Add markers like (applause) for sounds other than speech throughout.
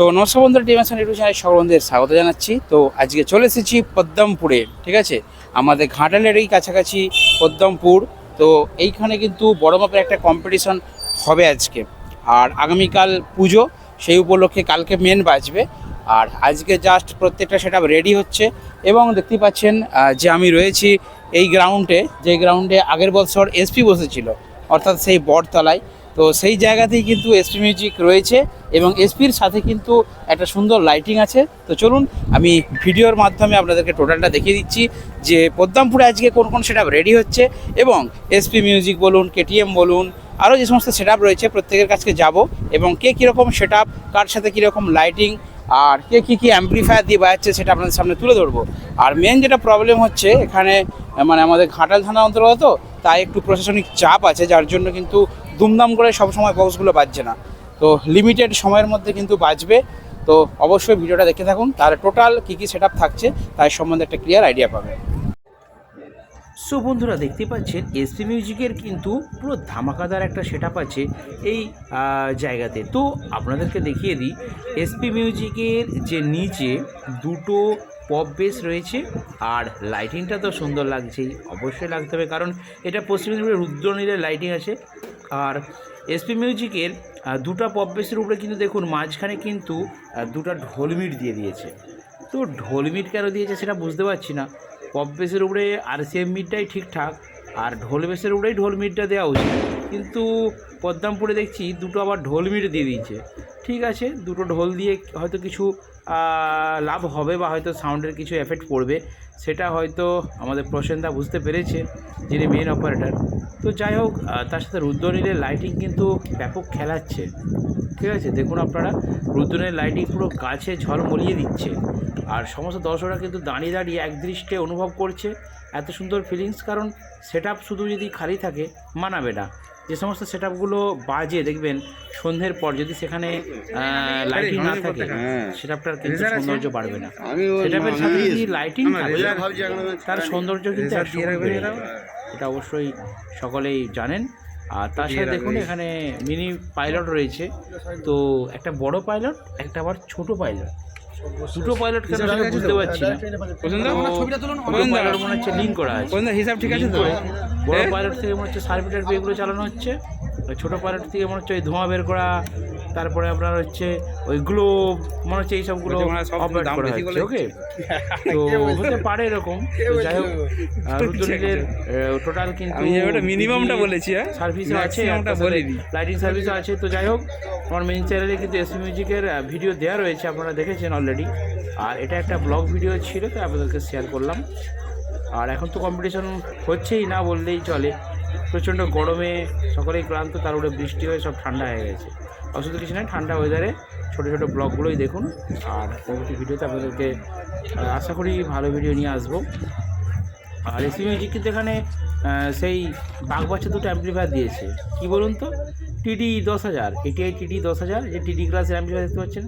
So নমস্কার বন্ধুরা টিমাসন YouTube সকল বন্ধুদের স্বাগত জানাচ্ছি। তো, আজকে চলে এসেছি পদ্মমপুরে, ঠিক আছে? আমাদের ঘাটালের এই কাছাকাছি পদ্মমপুর। তো, এইখানে কিন্তু বড় মাপের একটা কম্পিটিশন হবে আজকে। আর আগামীকাল পুজো, সেই উপলক্ষে কালকে মেন বাজবে। আর আজকে জাস্ট প্রত্যেকটা সেটা রেডি হচ্ছে। এবং দেখতে পাচ্ছেন যে আমি রয়েছি এই গ্রাউন্ডে যে গ্রাউন্ডে আগের বছর এসপি বসেছিল, অর্থাৎ সেই বটতলায়। তো সেই জায়গাতেই কিন্তু এসপি মিউজিক রয়েছে এবং এসপির সাথে কিন্তু একটা সুন্দর লাইটিং আছে। তো চলুন, আমি ভিডিওর মাধ্যমে আপনাদেরকে টোটালটা দেখিয়ে দিচ্ছি যে পদ্মামপুরে আজকে কোন কোন সেট রেডি হচ্ছে এবং এসপি মিউজিক বলুন কেটিএম বলুন, আরও যে সমস্ত সেট রয়েছে প্রত্যেকের কাছে যাব এবং কে কীরকম সেট কার সাথে কীরকম লাইটিং আর কে কী কী অ্যাম্প্লিফায়ার দিয়ে বাজাচ্ছে সেটা আপনাদের সামনে তুলে ধরবো। আর মেন যেটা প্রবলেম হচ্ছে এখানে মানে আমাদের ঘাটাল থানা অন্তর্গত, তাই একটু প্রশাসনিক চাপ আছে, যার জন্য কিন্তু দুমদাম করে সবসময় বক্সগুলো বাজছে না। তো লিমিটেড সময়ের মধ্যে কিন্তু বাজবে। তো অবশ্যই ভিডিওটা দেখে থাকুন। তার টোটাল কী কী সেট থাকছে, তার সম্বন্ধে একটা ক্লিয়ার আইডিয়া পাবে সো বন্ধুরা, দেখতে পাচ্ছেন এসপি মিউজিকের কিন্তু পুরো ধামাকাদার একটা সেট আছে এই জায়গাতে। তো আপনাদেরকে দেখিয়ে দিই এসপি মিউজিকের যে নিচে দুটো পপ বেস রয়েছে আর লাইটিংটা তো সুন্দর লাগছেই, অবশ্যই লাগতে হবে কারণ এটা পশ্চিম মেদিনীপুরের রুদ্রনীলের লাইটিং আছে। আর এসপি মিউজিকের দুটো পপ বেসের উপরে কিন্তু দেখুন মাঝখানে কিন্তু দুটো ঢোলমিট দিয়ে দিয়েছে। তো ঢোলমিট কেন দিয়েছে সেটা বুঝতে পারছি না। পপ বেসের উপরে আর সিএম মিটটাই ঠিকঠাক, আর ঢোল বেসের উপরেই ঢোল মিটটা দেওয়া উচিত। কিন্তু পদ্মামপুরে দেখছি দুটো আবার ঢোল মিট দিয়ে দিয়েছে। ঠিক আছে, দুটো ঢোল দিয়ে হয়তো কিছু লাভ হবে বা হয়তো সাউন্ডের কিছু এফেক্ট পড়বে। সেটা হয়তো আমাদের প্রসেনদা বুঝতে পেরেছে, যিনি মেন অপারেটর তো যাই হোক তার সাথে রুদ্রনীলের লাইটিং কিন্তু ব্যাপক খেলাচ্ছে। ঠিক আছে, দেখুন আপনারা রুদ্রনের লাইটিং পুরো গাছে ঝলমলিয়ে দিচ্ছে। আর সমস্ত দর্শকরা কিন্তু দাঁড়িয়ে দাঁড়িয়ে একদৃষ্টে অনুভব করছে, এত সুন্দর ফিলিংস কারণ সেট শুধু যদি খালি থাকে, মানাবে না। যে সমস্ত সেট আপগুলো বাজে দেখবেন সন্ধ্যের পর যদি সেখানে লাইটিং না থাকে সেটআপটার কিন্তু সৌন্দর্য বাড়বে না। সেটআপের সাথে যদি লাইটিং থাকে তার সৌন্দর্য কিন্তু। এটা অবশ্যই সকলেই জানেন। আর তার সাথে দেখুন এখানে মিনি পাইলট রয়েছে। তো একটা বড় পাইলট একটা আবার ছোট পাইলট দুটো পাইলট কেন সেটা বুঝতে পারছি না। পাইলট মনে হচ্ছে লিঙ্ক করা আছে। হিসাব ঠিক আছে তো? বড় পাইলট থেকে মনে হচ্ছে সার্ভিটার বেগুলো চালানো হচ্ছে। আর ছোট পাইলট থেকে মনে হচ্ছে ওই ধোঁয়া বের করা তারপরে আপনার হচ্ছে ওই গ্লোব মনে হচ্ছে এই সবগুলো বলছে মনে হয় সব অপারেট করা হচ্ছে ওকে তো হতে পারে এরকম যাই হোক (laughs) রুদ্রনীলের টোটাল কিন্তু মিনিমামটা বলেছি হ্যাঁ? সার্ভিসও আছে লাইটিং সার্ভিসও আছে তো যাই হোক আমার মেইন চ্যানেলে কিন্তু এসি মিউজিকের ভিডিও দেওয়া রয়েছে আপনারা দেখেছেন অলরেডি আর এটা একটা ব্লগ ভিডিও ছিল তাই আপনাদেরকে শেয়ার করলাম। আর এখন তো কম্পিটিশন হচ্ছেই না বললেই চলে। প্রচণ্ড গরমে সকলেই ক্লান্ত, তার উপরে বৃষ্টি হয়ে সব ঠান্ডা হয়ে গেছে। অসুবিধা কিছু নেই, ঠান্ডা ওয়েদারে ছোটো ছোটো ব্লগগুলোই দেখুন। আর পরবর্তী ভিডিওতে আপনাদেরকে আশা করি ভালো ভিডিও নিয়ে আসব। আর এসি মিউজিক কিন্তু এখানে সেই বাঘ বাচ্চা দুটো অ্যাম্পলিফায়ার দিয়েছে। কি বলুন তো? টিডি দশ হাজার এটিআই টিডি দশ হাজার, যে টিডি ক্লাসের অ্যাম্পলিফায়ার দেখতে পাচ্ছেন?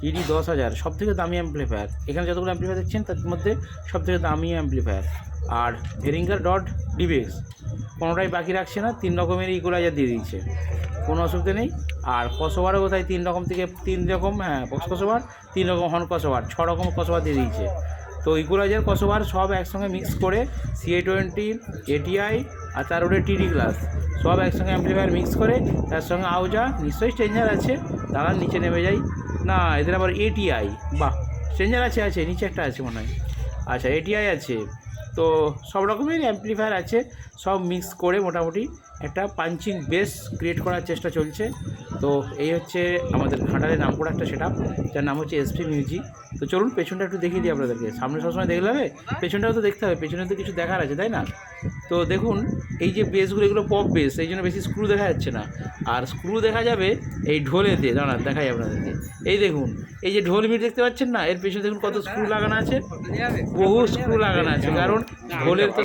টিডি দশ হাজার সব থেকে দামি অ্যাম্পলিফায়ার এখানে যতগুলো অ্যাম্পলিফায়ার দেখছেন, তার মধ্যে সব থেকে দামি অ্যাম্পলিফায়ার আর ভেরিঙ্গার ডট ডিবেক্স কোনোটাই বাকি রাখছে না, তিন রকমের ইকুলাইজার দিয়ে দিয়েছে। কোনো অসুবিধা নেই। আর কসোবারও কোথায় তিন রকম থেকে তিন রকম হ্যাঁ বক্স কসোবার, তিন রকম হর্ন কসোবার, ছ রকম কসোবার দিয়ে দিয়েছে। তো ইকুলাইজার কসোবার সব একসঙ্গে মিক্স করে সিএ টোয়েন্টি এটিআই আর তার উপরে টিডি ক্লাস সব একসঙ্গে অ্যাম্পলিফায়ার মিক্স করে তার সঙ্গে আউজা, নিশ্চয়ই স্ট্রেঞ্জার আছে দাঁড়ান নিচে নেমে যাই না, এদের আবার এটিআই বাহ স্ট্রেঞ্জার আছে আছে, নিচে একটা আছে মনে হয়। আচ্ছা এটিআই আছে। তো সব রকমের অ্যাম্পলিফায়ার আছে। সব মিক্স করে মোটামুটি একটা পাঞ্চিং বেস ক্রিয়েট করার চেষ্টা চলছে। তো এই হচ্ছে আমাদের ঘাটালে নাম করা একটা সেট যার নাম হচ্ছে এসপি মিউজিক তো চলুন পেছনটা একটু দেখিয়ে দিই আপনাদেরকে। সামনে সবসময় দেখলে হবে, পেছনটাও তো দেখতে হবে, পেছনে তো কিছু দেখার আছে, তাই না? তো দেখুন এই যে বেসগুলো এগুলো পপ বেস এই জন্য বেশি স্ক্রু দেখা যাচ্ছে না। আর স্ক্রু দেখা যাবে এই ঢোলেতে দাঁড়ান দেখাই আপনাদেরকে এই দেখুন এই যে ঢোল মিট দেখতে পাচ্ছেন না? এর পেছনে দেখুন কত স্ক্রু লাগানো আছে। বহু স্ক্রু লাগানো আছে কারণ ঢোলের তো